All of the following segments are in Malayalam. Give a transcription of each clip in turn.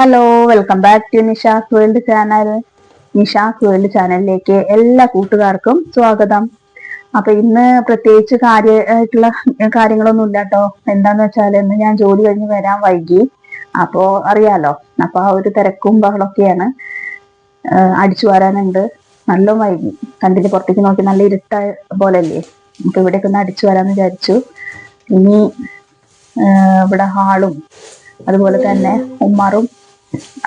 Hello welcome back to Nisha's world channel Nisha's world ചാനലിലേക്ക് എല്ലാ കൂട്ടുകാർക്കും സ്വാഗതം. അപ്പൊ ഇന്ന് പ്രത്യേകിച്ച് കാര്യമായിട്ടുള്ള കാര്യങ്ങളൊന്നും ഇല്ല കേട്ടോ എന്താന്ന് വെച്ചാൽ ഇന്ന് ഞാൻ ജോലി കഴിഞ്ഞ് വരാൻ വൈകി. അപ്പോ അറിയാലോ അപ്പൊ ആ ഒരു തിരക്കും ബഹളൊക്കെയാണ്. അടിച്ചു വരാനുണ്ട്. നല്ല വൈകി. കണ്ടിട്ട് പുറത്തേക്ക് നോക്കി നല്ല ഇരുട്ട പോലല്ലേ. അപ്പൊ ഇവിടേക്ക് ഒന്ന് അടിച്ചു വരാന്ന് വിചാരിച്ചു. ഇനി ഇവിടെ ഹാളും അതുപോലെ തന്നെ ഉമ്മാറും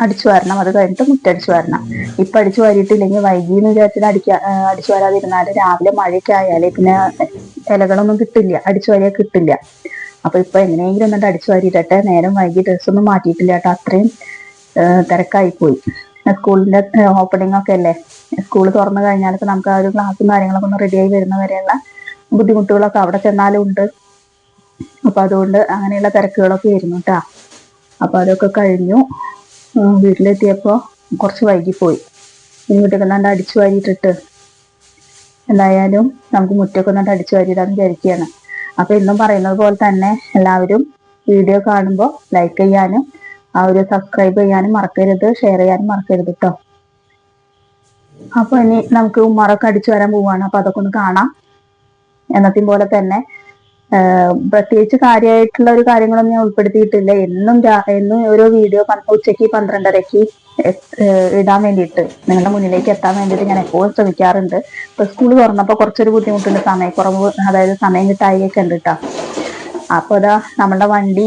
അടിച്ചു വരണം. അത് കഴിഞ്ഞിട്ട് മുറ്റടിച്ചു വരണം. ഇപ്പൊ അടിച്ചു വാരിയിട്ടില്ലെങ്കിൽ വൈകി എന്ന് വിചാരിച്ചിട്ട് അടിക്ക അടിച്ചു വരാതിരുന്നാൽ രാവിലെ മഴയൊക്കെ ആയാലേ പിന്നെ ഇലകളൊന്നും കിട്ടില്ല. അടിച്ചു വാരിയാൽ കിട്ടില്ല. അപ്പൊ ഇപ്പൊ എങ്ങനെയെങ്കിലും എന്നിട്ട് അടിച്ചു വാരിയിട്ടെ നേരം വൈകി ഡ്രസ്സൊന്നും മാറ്റിയിട്ടില്ല കേട്ടോ. അത്രയും തിരക്കായി പോയി. സ്കൂളിന്റെ ഓപ്പണിംഗ് ഒക്കെ അല്ലേ? സ്കൂൾ തുറന്നു കഴിഞ്ഞാലൊക്കെ നമുക്ക് ആ ഒരു ക്ലാസ്സും കാര്യങ്ങളൊക്കെ ഒന്ന് റെഡിയായി വരുന്ന വരെയുള്ള ബുദ്ധിമുട്ടുകളൊക്കെ അവിടെ ചെന്നാലും ഉണ്ട്. അപ്പൊ അതുകൊണ്ട് അങ്ങനെയുള്ള തിരക്കുകളൊക്കെ ആയിരുന്നു കേട്ടാ. അപ്പൊ അതൊക്കെ കഴിഞ്ഞു. വീട്ടിലെത്തിയപ്പോൾ കുറച്ച് വൈകിപ്പോയി. ഇനി വീട്ടിൽ കണ്ടാണ്ട് അടിച്ചു വാരിയിട്ടിട്ട് എന്തായാലും നമുക്ക് മുറ്റൊക്കെ നല്ല അടിച്ചു വാരിയിടാന്ന് വിചാരിക്കുകയാണ് അപ്പോൾ ഇന്നും പറയുന്നത് പോലെ തന്നെ എല്ലാവരും വീഡിയോ കാണുമ്പോൾ ലൈക്ക് ചെയ്യാനും ആ ഒരു സബ്സ്ക്രൈബ് ചെയ്യാനും മറക്കരുത് ഷെയർ ചെയ്യാനും മറക്കരുത് കേട്ടോ അപ്പോൾ ഇനി നമുക്ക് ഉമ്മറൊക്കെ അടിച്ചു വരാൻ പോവാണ്. അപ്പോൾ അതൊക്കെ ഒന്ന് കാണാം. എന്നത്തെയും പോലെ തന്നെ പ്രത്യേകിച്ച് കാര്യമായിട്ടുള്ള ഒരു കാര്യങ്ങളൊന്നും ഞാൻ ഉൾപ്പെടുത്തിയിട്ടില്ല. എന്നും എന്നും ഓരോ വീഡിയോ ഉച്ചയ്ക്ക് പന്ത്രണ്ടരയ്ക്ക് ഇടാൻ വേണ്ടിയിട്ട് നിങ്ങളുടെ മുന്നിലേക്ക് എത്താൻ വേണ്ടിയിട്ട് ഞാൻ എപ്പോഴും ശ്രമിക്കാറുണ്ട്. ഇപ്പൊ സ്കൂൾ തുറന്നപ്പോൾ കുറച്ചൊരു ബുദ്ധിമുട്ടുണ്ട്. സമയക്കുറവ് അതായത് സമയം കിട്ടായിയൊക്കെ ഉണ്ട് കേട്ടോ അപ്പൊ അതാ നമ്മളുടെ വണ്ടി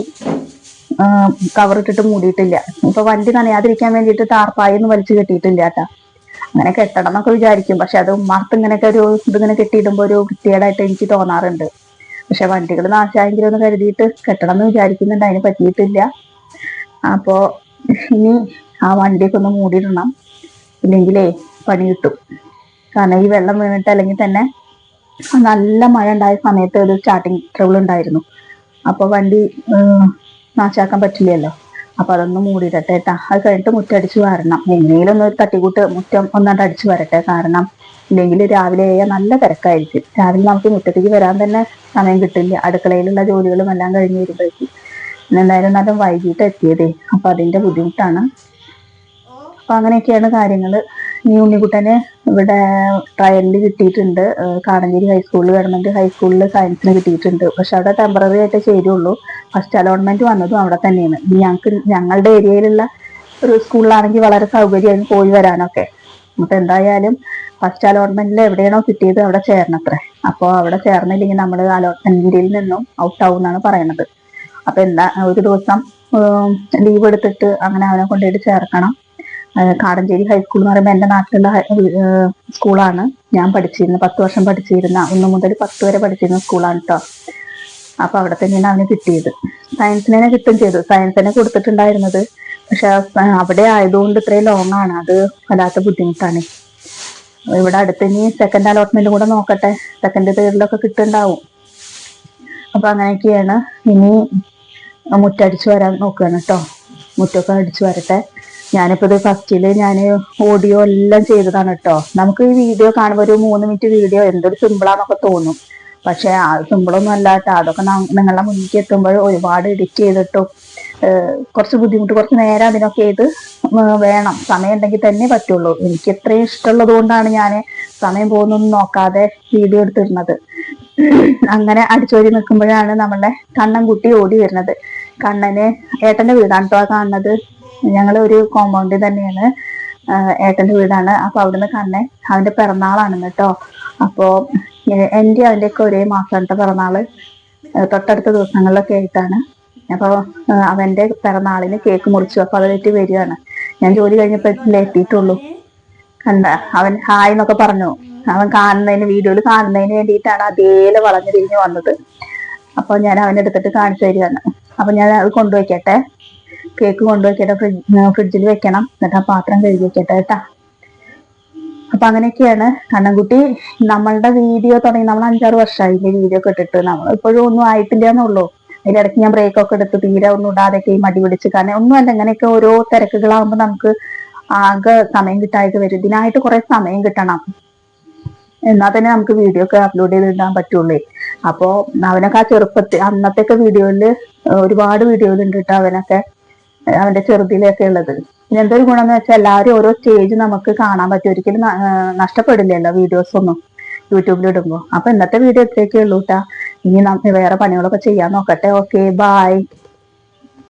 കവർ ഇട്ടിട്ട് മൂടിയിട്ടില്ല. ഇപ്പൊ വണ്ടി നനയാതിരിക്കാൻ വേണ്ടിയിട്ട് താർപ്പായൊന്നും വലിച്ചു കെട്ടിയിട്ടില്ല കേട്ടാ അങ്ങനെ കെട്ടണം എന്നൊക്കെ വിചാരിക്കും. പക്ഷെ അത് ഉമ്മാർത്ത് ഇങ്ങനെയൊക്കെ ഒരു ഇതിങ്ങനെ കെട്ടിയിടുമ്പോൾ ഒരു വൃത്തികേടായിട്ട് എനിക്ക് തോന്നാറുണ്ട്. പക്ഷെ വണ്ടികൾ നാശമായെങ്കിലും ഒന്ന് കരുതിയിട്ട് കെട്ടണം എന്ന് വിചാരിക്കുന്നുണ്ട്. അതിന് പറ്റിയിട്ടില്ല. അപ്പോ ഇനി ആ വണ്ടിയൊക്കെ ഒന്ന് മൂടിയിടണം. ഇല്ലെങ്കിലേ പണി കിട്ടും. കാരണം ഈ വെള്ളം വീണിട്ട് അല്ലെങ്കിൽ തന്നെ നല്ല മഴ ഉണ്ടായ സമയത്ത് ഒരു സ്റ്റാർട്ടിങ് ട്രബിൾ ഉണ്ടായിരുന്നു. അപ്പൊ വണ്ടി നാശാക്കാൻ പറ്റില്ലല്ലോ. അപ്പൊ അതൊന്ന് മൂടിയിടട്ടെ കേട്ടാ അത് കഴിഞ്ഞിട്ട് മുറ്റടിച്ച് വരണം. എങ്ങനെയും ഒന്ന് തട്ടിക്കൂട്ട് മുറ്റം ഒന്നാണ്ട് അടിച്ചു വരട്ടെ. കാരണം ഇല്ലെങ്കിൽ രാവിലെ നല്ല തിരക്കായിരിക്കും. രാവിലെ നമുക്ക് മുറ്റത്തേക്ക് വരാൻ തന്നെ സമയം കിട്ടില്ല. അടുക്കളയിലുള്ള ജോലികളും എല്ലാം കഴിഞ്ഞ് വരുമ്പോഴേക്കും. എന്തായാലും നല്ല വൈകിട്ട് എത്തിയതേ. അപ്പൊ അതിന്റെ ബുദ്ധിമുട്ടാണ്. അപ്പൊ അങ്ങനെയൊക്കെയാണ് കാര്യങ്ങൾ. ഈ ഉണ്ണിക്കുട്ടന് ഇവിടെ ട്രയലിൽ കിട്ടിയിട്ടുണ്ട്. കാടഞ്ചേരി ഹൈസ്കൂളിൽ ഗവൺമെന്റ് ഹൈസ്കൂളിൽ സയൻസിന് കിട്ടിയിട്ടുണ്ട്. പക്ഷെ അവിടെ ടെമ്പററി ആയിട്ട് ചേരുള്ളൂ. ഫസ്റ്റ് അലോട്ട്മെന്റ് വന്നതും അവിടെ തന്നെയാണ്. ഞങ്ങൾക്ക് ഞങ്ങളുടെ ഏരിയയിലുള്ള ഒരു സ്കൂളിലാണെങ്കിൽ വളരെ സൗകര്യമായിരുന്നു പോയി വരാനൊക്കെ. അപ്പൊ എന്തായാലും ഫസ്റ്റ് അലോട്ട്മെന്റിൽ എവിടെയാണോ കിട്ടിയത് അവിടെ ചേർന്നത്രേ അപ്പോൾ അവിടെ ചേർന്നില്ലെങ്കിൽ നമ്മൾ അലോട്ട്മെന്റിൽ നിന്നും ഔട്ട് ആവും എന്നാണ് പറയണത്. അപ്പൊ എന്താ ഒരു ദിവസം ലീവ് എടുത്തിട്ട് അങ്ങനെ അവനെ കൊണ്ടുപോയിട്ട് ചേർക്കണം. കാടഞ്ചേരി ഹൈസ്കൂൾ എന്ന് പറയുമ്പോൾ എന്റെ നാട്ടിലുള്ള സ്കൂളാണ്. ഞാൻ പഠിച്ചിരുന്നത് പത്ത് വർഷം പഠിച്ചിരുന്ന ഒന്ന് മുതൽ പത്ത് വരെ പഠിച്ചിരുന്ന സ്കൂളാണ് കേട്ടോ അപ്പൊ അവിടെ തന്നെയാണ് അവന് കിട്ടിയത്. സയൻസിനെ കിട്ടും ചെയ്തു. സയൻസിനെ കൊടുത്തിട്ടുണ്ടായിരുന്നത്. പക്ഷെ അവിടെ ആയതുകൊണ്ട് ഇത്രയും ലോങ് ആണ്. അത് വല്ലാത്ത ബുദ്ധിമുട്ടാണ്. ഇവിടെ അടുത്ത് ഇനി സെക്കൻഡ് അലോട്ട്മെന്റ് കൂടെ നോക്കട്ടെ. സെക്കൻഡ് തേർഡിലൊക്കെ കിട്ടുന്നുണ്ടാവും. അപ്പൊ അങ്ങനെയൊക്കെയാണ് ഇനി മുറ്റടിച്ചു വരാൻ നോക്കുകയാണ് കേട്ടോ മുറ്റൊക്കെ അടിച്ചു വരട്ടെ. ഞാനിപ്പോ ഇത് ഫസ്റ്റിൽ ഞാൻ ഓഡിയോ എല്ലാം ചെയ്തതാണ് കേട്ടോ നമുക്ക് ഈ വീഡിയോ കാണുമ്പോൾ ഒരു മൂന്ന് മിനിറ്റ് വീഡിയോ എന്തൊരു സിമ്പിളാന്നൊക്കെ തോന്നും. പക്ഷെ ആ സിമ്പിളൊന്നും അല്ല കേട്ടോ അതൊക്കെ നിങ്ങളുടെ മുന്നിലേക്ക് എത്തുമ്പോൾ ഒരുപാട് എഡിറ്റ് ചെയ്തിട്ടും കുറച്ച് ബുദ്ധിമുട്ട് കുറച്ച് നേരം അതിനൊക്കെ ചെയ്ത് വേണം. സമയം ഉണ്ടെങ്കിൽ തന്നെ പറ്റുള്ളൂ. എനിക്ക് എത്രയും ഇഷ്ടമുള്ളത് കൊണ്ടാണ് ഞാൻ സമയം പോകുന്നൊന്നും നോക്കാതെ വീഡിയോ എടുത്തിരുന്നത്. അങ്ങനെ അടിച്ചോരി നിൽക്കുമ്പോഴാണ് നമ്മളെ കണ്ണൻകുട്ടി ഓടി വരുന്നത്. കണ്ണന് ഏട്ടന്റെ വീടാണ് കേട്ടോ കാണുന്നത് ഞങ്ങൾ ഒരു കോമ്പൗണ്ടിൽ തന്നെയാണ് ഏട്ടന്റെ വീടാണ്. അപ്പോൾ അവിടുന്ന് കണ്ണെ അവന്റെ പിറന്നാളാണ് കേട്ടോ. അപ്പോൾ എന്റെ അവന്റെ ഒക്കെ ഒരേ മാസത്തെ പിറന്നാൾ തൊട്ടടുത്ത ദിവസങ്ങളിലൊക്കെ ആയിട്ടാണ്. അപ്പോൾ അവന്റെ പിറന്നാളിന് കേക്ക് മുറിച്ചു. അപ്പോൾ അതിലേക്ക് വരികയാണ്. ഞാൻ ജോലി കഴിഞ്ഞപ്പോഴത്തേ എത്തിയിട്ടുള്ളൂ. കണ്ട? അവൻ ഹായ് എന്നൊക്കെ പറഞ്ഞു. അവൻ കാണുന്നതിന് വീഡിയോയിൽ കാണുന്നതിന് വേണ്ടിയിട്ടാണ് അതേലെ വളഞ്ഞു തിരിഞ്ഞു വന്നത്. അപ്പോൾ ഞാൻ അവനെടുത്തിട്ട് കാണിച്ചു തരികയാണ്. അപ്പോൾ ഞാൻ അത് കൊണ്ടുവയ്ക്കട്ടെ കേക്ക് കൊണ്ടുവയ്ക്കട്ടെ ഫ്രിഡ്ജിൽ വെക്കണം. എന്നിട്ട് ആ പാത്രം കഴുകി വെക്കട്ടെ കേട്ടാ. അപ്പൊ അങ്ങനെയൊക്കെയാണ് കണ്ണൻകുട്ടി നമ്മളുടെ വീഡിയോ തുടങ്ങി. നമ്മൾ അഞ്ചാറ് വർഷമായി വീഡിയോ ഒക്കെ ഇട്ടിട്ട്. നമ്മൾ ഇപ്പോഴും ഒന്നും ആയിട്ടില്ല എന്നുള്ളൂ. അതിലിടയ്ക്ക് ഞാൻ ബ്രേക്ക് ഒക്കെ എടുത്ത് തീരെ ഒന്നും ഇടാതൊക്കെ മടി പിടിച്ച് കാരണം ഒന്നുമല്ല ഇങ്ങനെയൊക്കെ ഓരോ തിരക്കുകളാകുമ്പോൾ നമുക്ക് ആകെ സമയം കിട്ടായിട്ട് വരും. ഇതിനായിട്ട് കുറെ സമയം കിട്ടണം. എന്നാൽ തന്നെ നമുക്ക് വീഡിയോ ഒക്കെ അപ്ലോഡ് ചെയ്ത് ഇടാൻ പറ്റുള്ളൂ. അപ്പോ അവനൊക്കെ ആ ചെറുപ്പത്തിൽ അന്നത്തെ ഒക്കെ വീഡിയോയിൽ ഒരുപാട് വീഡിയോയിൽ ഉണ്ട് കേട്ടോ അവനൊക്കെ. അവന്റെ ചെറുതിലൊക്കെ ഉള്ളത്. പിന്നെ എന്തൊരു ഗുണം എന്ന് വെച്ചാൽ എല്ലാവരും ഓരോ സ്റ്റേജ് നമുക്ക് കാണാൻ പറ്റും. ഒരിക്കലും നഷ്ടപ്പെടില്ലല്ലോ വീഡിയോസ് ഒന്നും. യൂട്യൂബിൽ ഇടുമ്പോൾ അപ്പൊ ഇന്നത്തെ വീഡിയോ ഇത്രയൊക്കെ ഉള്ളൂട്ടാ ഇനി വേറെ പണികളൊക്കെ ചെയ്യാൻ നോക്കട്ടെ. Okay bye